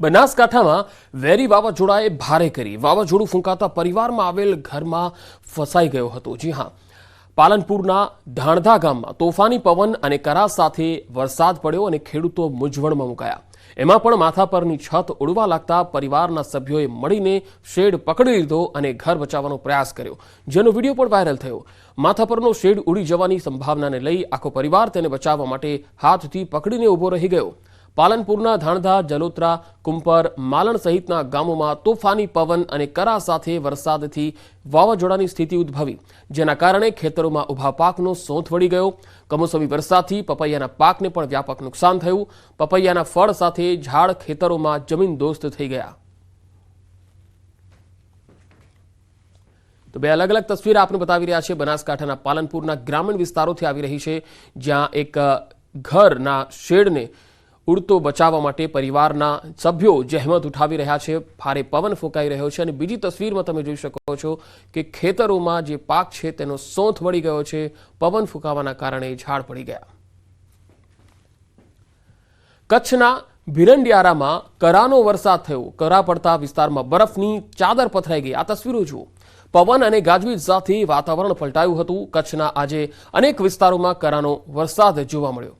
બનાસકાંઠામાં વેરી વાવાઝોડાએ ભારે કરી. વાવાઝોડું ફૂંકાતા પરિવારમાં આવેલ ઘરમાં ફસાઈ ગયો હતો. જી હા. પાલનપુરના ધાણધા ગામમાં તોફાની પવન અને કરા સાથે વરસાદ પડ્યો અને ખેડૂતો મૂંઝવણમાં મુકાયા. એમાં પણ માથા પરની છત ઉડવા લાગતા પરિવારના સભ્યોએ મળીને શેડ પકડી લીધો અને ઘર બચાવવાનો પ્રયાસ કર્યો. જેનો વીડિયો પણ વાયરલ થયો. માથા પરનો શેડ ઉડી જવાની સંભાવનાને લઈ આખો પરિવાર તેને બચાવવા માટે હાથથી પકડીને ઊભો રહી ગયો. પાલનપુરના ધાણધા, જલોત્રા, કુંપર, માલણ સહિતના ગામોમાં તોફાની પવન અને કરા સાથે વરસાદથી વાવાઝોડાની સ્થિતિ ઉદ્ભવી, જેના કારણે ખેતરોમાં ઊભા પાકનો સોંથ વળી ગયો. કમોસમી વરસાદથી પપૈયાના પાકને પણ વ્યાપક નુકસાન થયું. પપૈયાના ફળ સાથે ઝાડ ખેતરોમાં જમીન દોસ્ત થઈ ગયા. તો બે અલગ અલગ તસવીર આપને બતાવી રહ્યા છે. બનાસકાંઠાના પાલનપુરના ગ્રામીણ વિસ્તારોથી આવી રહી છે, જ્યાં એક ઘરના શેડને ઉડતો બચાવવા માટે પરિવારના સભ્યો જહેમત ઉઠાવી રહ્યા છે. ભારે પવન ફૂંકાઈ રહ્યો છે અને બીજી તસવીરમાં તમે જોઈ શકો છો કે ખેતરોમાં જે પાક છે તેનો સોંથ વળી ગયો છે. પવન ફૂંકાવાના કારણે ઝાડ પડી ગયા. કચ્છના ભીરંડિયારામાં કરાનો વરસાદ થયો. કરા પડતા વિસ્તારમાં બરફની ચાદર પથરાઈ ગઈ. આ તસવીરો જુઓ. પવન અને ગાજવીજ સાથે વાતાવરણ પલટાયું હતું. કચ્છના આજે અનેક વિસ્તારોમાં કરાનો વરસાદ જોવા મળ્યો.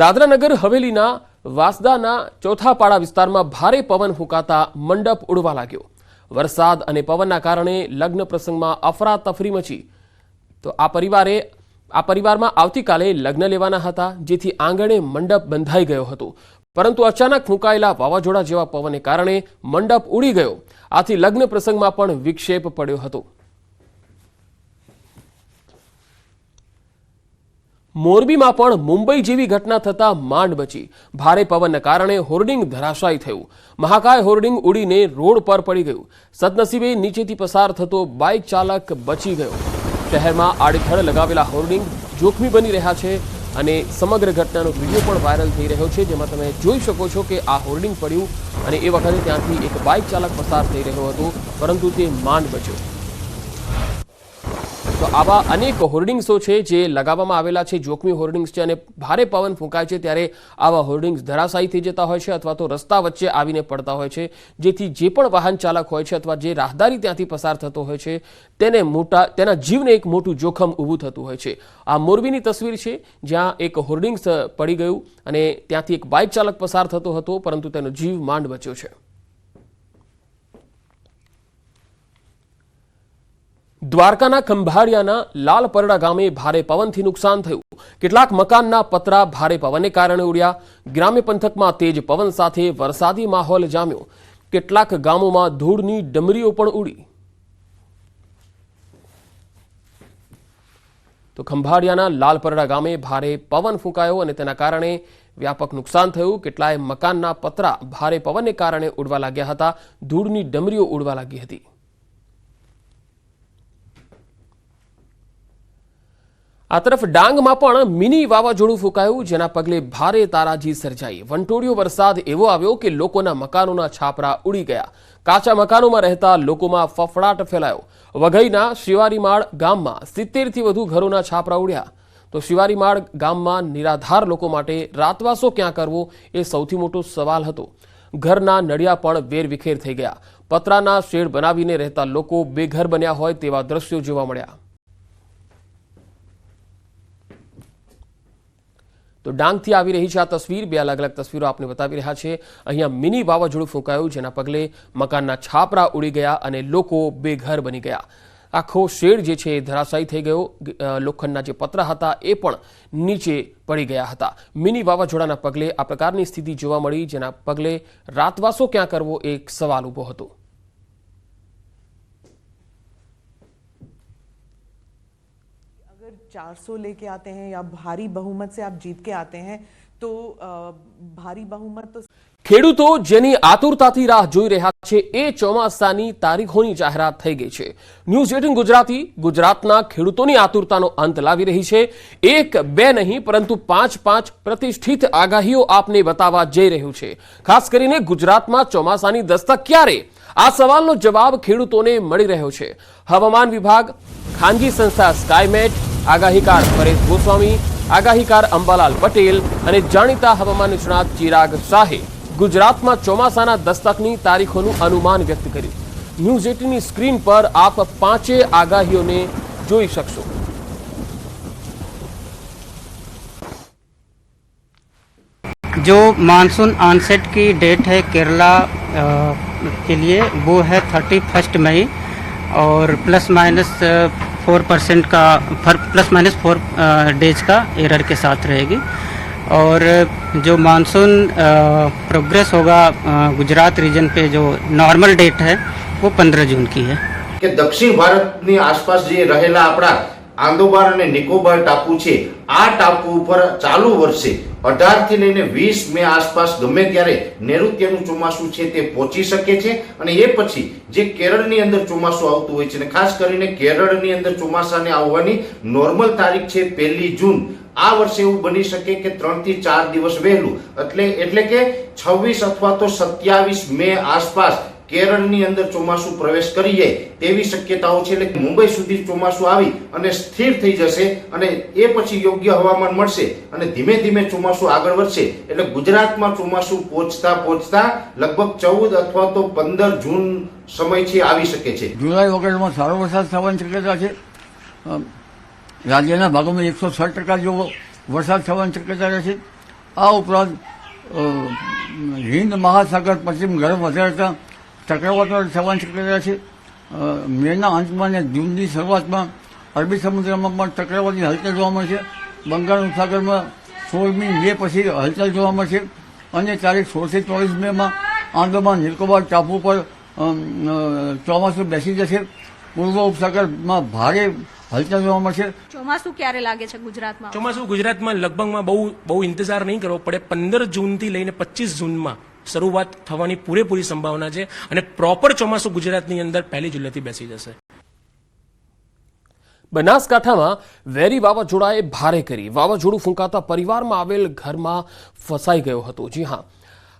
દાદરાનગર હવેલીના વાસદાના ચોથા પાડા વિસ્તારમાં ભારે પવન ફૂંકાતા મંડપ ઉડવા લાગ્યો. વરસાદ અને પવનના કારણે લગ્ન પ્રસંગમાં અફરાતફરી મચી. તો આ પરિવારે, આ પરિવારમાં આવતીકાલે લગ્ન લેવાના હતા, જેથી આંગણે મંડપ બંધાઈ ગયો હતો. પરંતુ અચાનક ફૂંકાયેલા વાવાઝોડા જેવા પવનને કારણે મંડપ ઉડી ગયો. આથી લગ્ન પ્રસંગમાં પણ વિક્ષેપ પડ્યો હતો. મોરબીમાં પણ મુંબઈ જેવી ઘટના થતાં માંડ બચી ભારે પવનના કારણે હોર્ડિંગ ધરાશાયી થયું. મહાકાય હોર્ડિંગ ઉડીને રોડ પર પડી ગયું. સદનસીબે નીચેથી પસાર થતો બાઇક ચાલક બચી ગયો. શહેરમાં આડેધડ લગાવેલા હોર્ડિંગ જોખમી બની રહ્યા છે અને સમગ્ર ઘટનાનો વીડિયો પણ વાયરલ થઈ રહ્યો છે, જેમાં તમે જોઈ શકો છો કે આ હોર્ડિંગ પડ્યું અને એ વખતે ત્યાંથી એક બાઇક ચાલક પસાર થઈ રહ્યો હતો, પરંતુ તે માંડ બચ્યો. તો આવા અનેક હોર્ડિંગ્સો છે જે લગાવવામાં આવેલા છે, જોખમી હોર્ડિંગ્સ છે અને ભારે પવન ફૂંકાય છે ત્યારે આવા હોર્ડિંગ્સ ધરાશાયી થઈ જતા હોય છે અથવા તો રસ્તા વચ્ચે આવીને પડતા હોય છે, જેથી જે પણ વાહન ચાલક હોય છે અથવા જે રાહદારી ત્યાંથી પસાર થતો હોય છે, તેને મોટા, તેના જીવને એક મોટું જોખમ ઊભું થતું હોય છે. આ મોરબીની તસવીર છે, જ્યાં એક હોર્ડિંગ્સ પડી ગયું અને ત્યાંથી એક બાઇક ચાલક પસાર થતો હતો, પરંતુ તેનો જીવ માંડ બચ્યો છે. દ્વારકાના ખંભાળિયાના લાલ પરડા ગામે ભારે પવનથી નુકસાન થયું. કેટલાક મકાનના પતરા ભારે પવનને કારણે ઉડ્યા. ગ્રામ્ય પંથકમાં તેજ પવન સાથે વરસાદી માહોલ જામ્યો. કેટલાક ગામોમાં ધૂળની ડમરીઓ પણ ઉડી. તો ખંભાળિયાના લાલપરડા ગામે ભારે પવન ફૂંકાયો અને તેના કારણે વ્યાપક નુકસાન થયું. કેટલાય મકાનના પતરા ભારે પવનને કારણે ઉડવા લાગ્યા હતા. ધૂળની ડમરીઓ ઉડવા લાગી હતી. આ તરફ ડાંગમાં પણ મિની વાવાઝોડું ફૂંકાયું, જેના પગલે ભારે તારાજી સર્જાઈ. વંટોળિયો વરસાદ એવો આવ્યો કે લોકોના મકાનોના છાપરા ઉડી ગયા. કાચા મકાનોમાં રહેતા લોકોમાં ફફડાટ ફેલાયો. વઘઈના શિવારીમાળ ગામમાં સિત્તેરથી વધુ ઘરોના છાપરા ઉડ્યા. તો શિવારીમાળ ગામમાં નિરાધાર લોકો માટે રાતવાસો ક્યાં કરવો એ સૌથી મોટો સવાલ હતો. ઘરના નળિયા પણ વેરવિખેર થઈ ગયા. પતરાના શેડ બનાવીને રહેતા લોકો બેઘર બન્યા હોય તેવા દ્રશ્યો જોવા મળ્યા. તો ડાંગથી આવી રહી છે આ તસવીર. બે અલગ અલગ તસવીરો આપને બતાવી રહ્યા છે. અહીંયા મિની વાવાઝોડું ફૂંકાયું, જેના પગલે મકાનના છાપરા ઉડી ગયા અને લોકો બેઘર બની ગયા. આખો શેડ જે છે એ ધરાશાયી થઈ ગયો. લોખંડના જે પતરા હતા એ પણ નીચે પડી ગયા હતા. મિની વાવાઝોડાના પગલે આ પ્રકારની સ્થિતિ જોવા મળી, જેના પગલે રાતવાસો ક્યાં કરવો એક સવાલ ઊભો હતો. अगर 400 लेके आते हैं या भारी बहुमत से आप जीत के आते हैं तो अ, भारी बहुमत तो ખેડૂતો જેની આતુરતાથી રાહ જોઈ રહ્યા છે એ ચોમાસાની તારીખોની જાહેરાત થઈ ગઈ છે ન્યૂઝ એટીન ગુજરાતી ગુજરાતના ખેડૂતોની આતુરતાનો અંત લાવી રહી છે એક બે નહીં પરંતુ પાંચ પાંચ પ્રતિષ્ઠિત આગાહીઓ આપને બતાવવા જઈ રહ્યું છે ખાસ કરીને ગુજરાતમાં ચોમાસાની દસ્તક ક્યારે આ સવાલનો જવાબ ખેડૂતોને મળી રહ્યો છે હવામાન વિભાગ ખાનગી સંસ્થા સ્કાયમેટ આગાહીકાર પરેશ ગોસ્વામી આગાહીકાર અંબાલાલ પટેલ અને જાણીતા હવામાન નિષ્ણાત ચિરાગ શાહે ગુજરાતમાં ચોમાસાના દસ્તકની તારીખોનું અનુમાન વ્યક્ત કર્યું ન્યૂઝ એટીની સ્ક્રીન પર આપ પાંચે આગાહીઓને જોઈ શકશો जो मानसून ऑनसेट की डेट है केरला अ, के लिए वो है थर्टी फर्स्ट मई और प्लस माइनस फोर परसेंट का प्लस माइनस फोर डेज का एरर के साथ रहेगी और जो मानसून प्रोग्रेस होगा अ, गुजरात रीजन पे जो नॉर्मल डेट है वो पंद्रह जून की है કે દક્ષિણ ભારતની આસપાસ જે રહેલા આપણા આંદોબાર અને નિકોબાર ટાપુ છે. આ ટાપુ ઉપર ચાલુ વર્ષે અઢારથી લઈને વીસ મે આસપાસ ગમે ત્યારે નૈઋત્યનું ચોમાસું છે તે પહોંચી શકે છે અને એ પછી જે કેરળની અંદર ચોમાસું આવતું હોય છે અને ખાસ કરીને કેરળની અંદર ચોમાસાને આવવાની નોર્મલ તારીખ છે પહેલી જૂન. આ વર્ષે એવું બની શકે કે ત્રણથી ચાર દિવસ વહેલું. એટલે એટલે કે છવ્વીસ અથવા તો સત્યાવીસ મે આસપાસ કેરળની અંદર ચોમાસું પ્રવેશ કરી જાય તેવી શક્યતાઓ છે એટલે મુંબઈ સુધી ચોમાસું આવી અને સ્થિર થઈ જશે અને એ પછી યોગ્ય હવામાન મળશે અને ધીમે ધીમે ચોમાસું આગળ વધશે. એટલે ગુજરાતમાં ચોમાસું પહોંચતા પહોંચતા લગભગ ચૌદ અથવા તો પંદર જૂન સમય છે આવી શકે છે. જુલાઈ ઓગસ્ટમાં સારો વરસાદ થવાની શક્યતા છે. રાજ્યના ભાગોમાં એકસો છ ટકા જેવો વરસાદ થવાની શક્યતા રહેશે આ ઉપરાંત હિન્દ મહાસાગર પશ્ચિમ ગરમ વધારતા ચક્રવાતો થવાની શક્યતા છે મેના અંતમાં અને જૂનની શરૂઆતમાં અરબી સમુદ્રમાં પણ ચક્રવાતી હલચલ જોવા મળશે. બંગાળ ઉપસાગરમાં સોળમી મે પછી હલચલ જોવા મળશે અને તારીખ સોળથી ચોવીસ મેમાં આંદોમાન નિકોબાર ટાપુ પર ચોમાસું બેસી જશે. પૂર્વ ઉપસાગરમાં ભારે હલચલ જોવા મળશે. ચોમાસું ક્યારે લાગે છે ગુજરાતમાં? ચોમાસું ગુજરાતમાં લગભગમાં બહુ બહુ ઇંતજાર નહીં કરવો પડે. પંદર જૂનથી લઈને પચીસ જૂનમાં શરૂઆત થવાની પૂરેપૂરી સંભાવના છે અને પ્રોપર ચોમાસું ગુજરાતની અંદર પહેલી જુલાઈથી બેસી જશે. બનાસકાંઠામાં વેરી વાવાઝોડાએ ભારે કરી. વાવાઝોડું ફૂંકાતા પરિવારમાં આવેલ ઘરમાં ફસાઈ ગયો હતો. જી હા.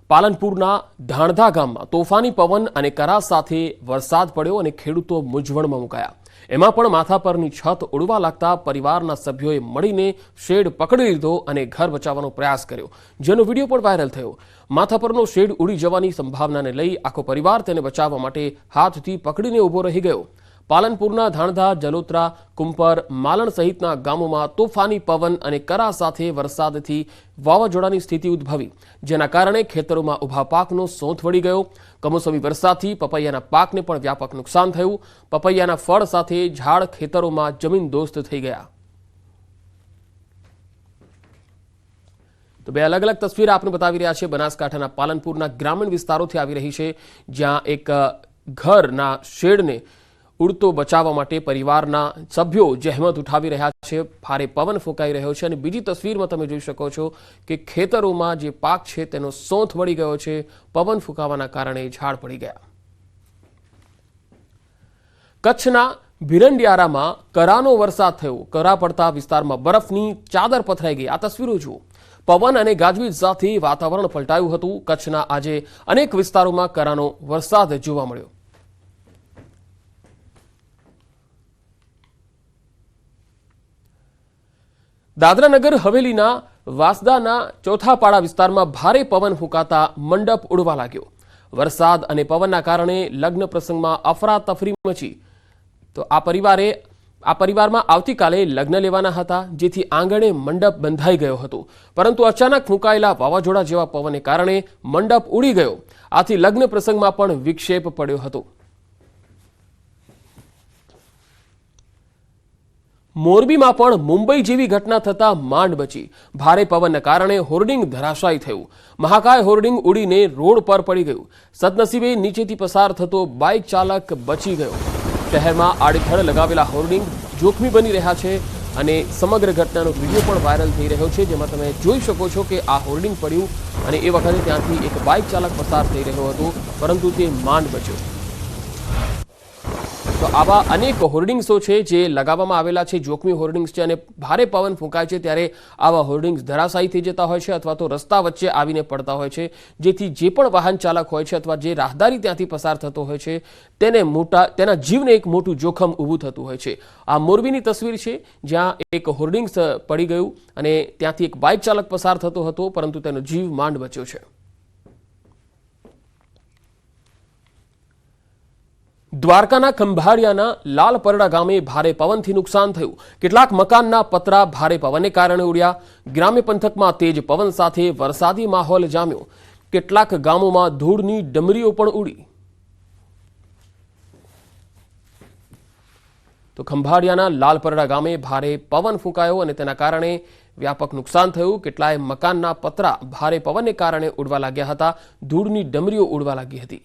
પાલનપુરના ધાણધા ગામમાં તોફાની પવન અને કરા સાથે વરસાદ પડ્યો અને ખેડૂતો મૂંઝવણમાં મુકાયા. એમાં પણ માથા પરની છત ઉડવા લાગતા પરિવારના સભ્યોએ મળીને શેડ પકડી લીધો અને ઘર બચાવવાનો પ્રયાસ કર્યો, જેનો વીડિયો પણ વાયરલ થયો. માથા પરનો શેડ ઉડી જવાની સંભાવનાને લઈ આખો પરિવાર તેને બચાવવા માટે હાથથી પકડીને ઊભો રહી ગયો. પાલનપુરના ધાણધા, જલોત્રા, કુંપર, માલણ સહિતના ગામોમાં તોફાની પવન અને કરા સાથે વરસાદથી વાવાઝોડાની સ્થિતિ ઉદ્ભવી, જેના કારણે ખેતરોમાં ઊભા પાકનો સોંથ વળી ગયો. કમોસમી વરસાદથી પપૈયાના પાકને પણ વ્યાપક નુકસાન થયું. પપૈયાના ફળ સાથે ઝાડ ખેતરોમાં જમીન દોસ્ત થઈ ગયા. તો બે અલગ અલગ તસવીર આપને બતાવી રહ્યા છે. બનાસકાંઠાના પાલનપુરના ગ્રામીણ વિસ્તારોથી આવી રહી છે, જ્યાં એક ઘરના શેડને ઉડતો બચાવવા માટે પરિવારના સભ્યો જહેમત ઉઠાવી રહ્યા છે. ભારે પવન ફૂંકાઈ રહ્યો છે અને બીજી તસવીરમાં તમે જોઈ શકો છો કે ખેતરોમાં જે પાક છે તેનો સોંથ વળી ગયો છે. પવન ફૂંકાવાના કારણે ઝાડ પડી ગયા. કચ્છના ભીરંડિયારામાં કરાનો વરસાદ થયો. કરા પડતા વિસ્તારમાં બરફની ચાદર પથરાઈ ગઈ. આ તસવીરો જુઓ. પવન અને ગાજવીજ સાથે વાતાવરણ પલટાયું હતું. કચ્છના આજે અનેક વિસ્તારોમાં કરાનો વરસાદ જોવા મળ્યો. દાદરાનગર હવેલીના વાસદાના ચોથાપાડા વિસ્તારમાં ભારે પવન ફૂંકાતા મંડપ ઉડવા લાગ્યો. વરસાદ અને પવનના કારણે લગ્ન પ્રસંગમાં અફરાતફરી મચી. તો આ પરિવારે, આ પરિવારમાં આવતીકાલે લગ્ન લેવાના હતા, જેથી આંગણે મંડપ બંધાઈ ગયો હતો. પરંતુ અચાનક ફૂંકાયેલા વાવાઝોડા જેવા પવનને કારણે મંડપ ઉડી ગયો. આથી લગ્ન પ્રસંગમાં પણ વિક્ષેપ પડ્યો હતો. મોરબીમાં પણ મુંબઈ જેવી ઘટના થતાં માંડ બચી ભારે પવનના કારણે હોર્ડિંગ ધરાશાયી થયું. મહાકાય હોર્ડિંગ ઉડીને રોડ પર પડી ગયું. સદનસીબે નીચેથી પસાર થતો બાઇક ચાલક બચી ગયો. શહેરમાં આડેધડ લગાવેલા હોર્ડિંગ જોખમી બની રહ્યા છે અને સમગ્ર ઘટનાનો વીડિયો પણ વાયરલ થઈ રહ્યો છે, જેમાં તમે જોઈ શકો છો કે આ હોર્ડિંગ પડ્યું અને એ વખતે ત્યાંથી એક બાઇક ચાલક પસાર થઈ રહ્યો હતો, પરંતુ તે માંડ બચ્યો તો આવા અનેક હોર્ડિંગ્સો છે જે લગાવવામાં આવેલા છે, જોખમી હોર્ડિંગ્સ છે અને ભારે પવન ફૂંકાય છે ત્યારે આવા હોર્ડિંગ્સ ધરાશાયી થઈ જતા હોય છે અથવા તો રસ્તા વચ્ચે આવીને પડતા હોય છે. જેથી જે પણ વાહન ચાલક હોય છે અથવા જે રાહદારી ત્યાંથી પસાર થતો હોય છે, તેને મોટા, તેના જીવને એક મોટું જોખમ ઊભું થતું હોય છે. આ મોરબીની તસવીર છે, જ્યાં એક હોર્ડિંગ્સ પડી ગયું અને ત્યાંથી એક બાઇક ચાલક પસાર થતો હતો, પરંતુ તેનો જીવ માંડ બચ્યો છે. દ્વારકાના ખંભાળિયાના લાલ પરડા ગામે ભારે પવનથી નુકસાન થયું. કેટલાક મકાનના પતરા ભારે પવનને કારણે ઉડ્યા. ગ્રામ્ય પંથકમાં તેજ પવન સાથે વરસાદી માહોલ જામ્યો. કેટલાક ગામોમાં ધૂળની ડમરીઓ પણ ઉડી. તો ખંભાળિયાના લાલપરડા ગામે ભારે પવન ફૂંકાયો અને તેના કારણે વ્યાપક નુકસાન થયું. કેટલાય મકાનના પતરા ભારે પવનને કારણે ઉડવા લાગ્યા હતા. ધૂળની ડમરીઓ ઉડવા લાગી હતી.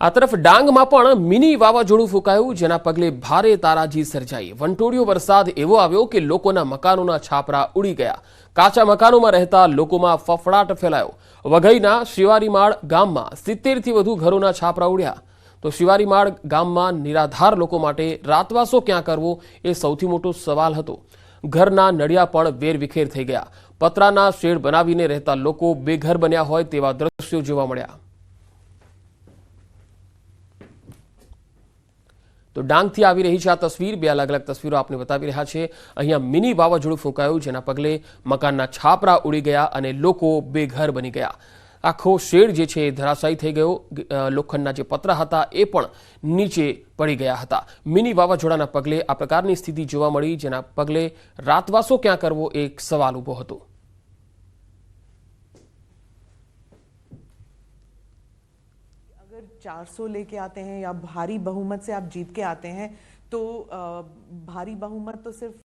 આ તરફ ડાંગમાં પણ મિની વાવાઝોડું ફૂંકાયું, જેના પગલે ભારે તારાજી સર્જાઈ. વંટોળિયો વરસાદ એવો આવ્યો કે લોકોના મકાનોના છાપરા ઉડી ગયા. કાચા મકાનોમાં રહેતા લોકોમાં ફફડાટ ફેલાયો. વઘઈના શિવારીમાળ ગામમાં સિત્તેરથી વધુ ઘરોના છાપરા ઉડ્યા. તો શિવારીમાળ ગામમાં નિરાધાર લોકો માટે રાતવાસો ક્યાં કરવો એ સૌથી મોટો સવાલ હતો. ઘરના નળિયા પણ વેરવિખેર થઈ ગયા. પતરાના શેડ બનાવીને રહેતા લોકો બેઘર બન્યા હોય તેવા દ્રશ્યો જોવા મળ્યા. તો ડાંગથી આવી રહી છે આ તસવીર. બે અલગ અલગ તસવીરો આપને બતાવી રહ્યા છે. અહીંયા મિની વાવાઝોડું ફૂંકાયું, જેના પગલે મકાનના છાપરા ઉડી ગયા અને લોકો બેઘર બની ગયા. આખો શેડ જે છે એ ધરાશાયી થઈ ગયો. લોખંડના જે પતરા હતા એ પણ નીચે પડી ગયા હતા. મિની વાવાઝોડાના પગલે આ પ્રકારની સ્થિતિ જોવા મળી, જેના પગલે રાતવાસો ક્યાં કરવો એક સવાલ ઊભો હતો. 400 लेके आते हैं या भारी बहुमत से आप जीत के आते हैं तो अ, भारी बहुमत तो सिर्फ